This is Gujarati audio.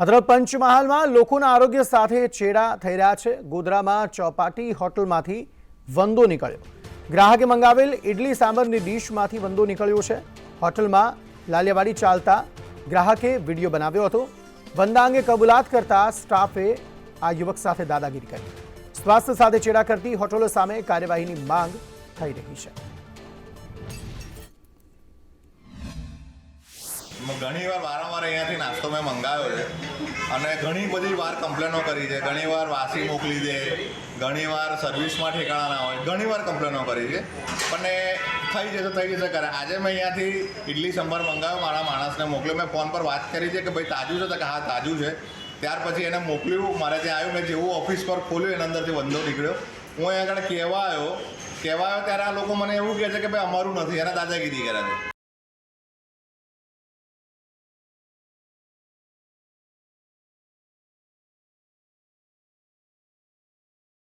આ પંચમહાલમાં લોકોના આરોગ્ય સાથે ચેડા થઈ રહ્યા છે. ગોધરામાં ચોપાટી હોટલમાંથી વંદો નીકળ્યો. ગ્રાહકે મંગાવેલ ઇડલી સાંભરની ડીશમાંથી વંદો નીકળ્યો છે. હોટલમાં લાલિયાવાડી ચાલતા ગ્રાહકે વીડિયો બનાવ્યો હતો. વંદા અંગે કબૂલાત કરતા સ્ટાફે આ યુવક સાથે દાદાગીરી કરી. સ્વાસ્થ્ય સાથે ચેડા કરતી હોટલો સામે કાર્યવાહીની માંગ થઈ રહી છે. ઘણી વાર વારંવાર અહીંયાથી નાસ્તો મેં મંગાવ્યો છે. અને ઘણી બધી વાર કમ્પ્લેનો કરી છે. ઘણી વાર વાસી મોકલી દે, ઘણી વાર સર્વિસમાં ઠેકાણા ના હોય, ઘણી વાર કમ્પ્લેનો કરી છે. પણ એ થઈ જશે થઈ જશે, કરે. આજે મેં અહીંયાથી ઇડલી સંભાર મંગાવ્યો, મારા માણસને મોકલ્યો. મેં ફોન પર વાત કરી છે કે ભાઈ તાજું છે? તો કે હા, તાજું છે. ત્યાર પછી એને મોકલ્યું. મારે ત્યાં આવ્યું. મેં જેવું ઓફિસ પર ખોલ્યું, એના અંદરથી વંદો નીકળ્યો. હું અહીંયા આગળ કહેવા આવ્યો. કહેવા આવ્યો ત્યારે આ લોકો મને એવું કહે છે કે ભાઈ અમારું નથી. એના દાદાગીરી કરે છે.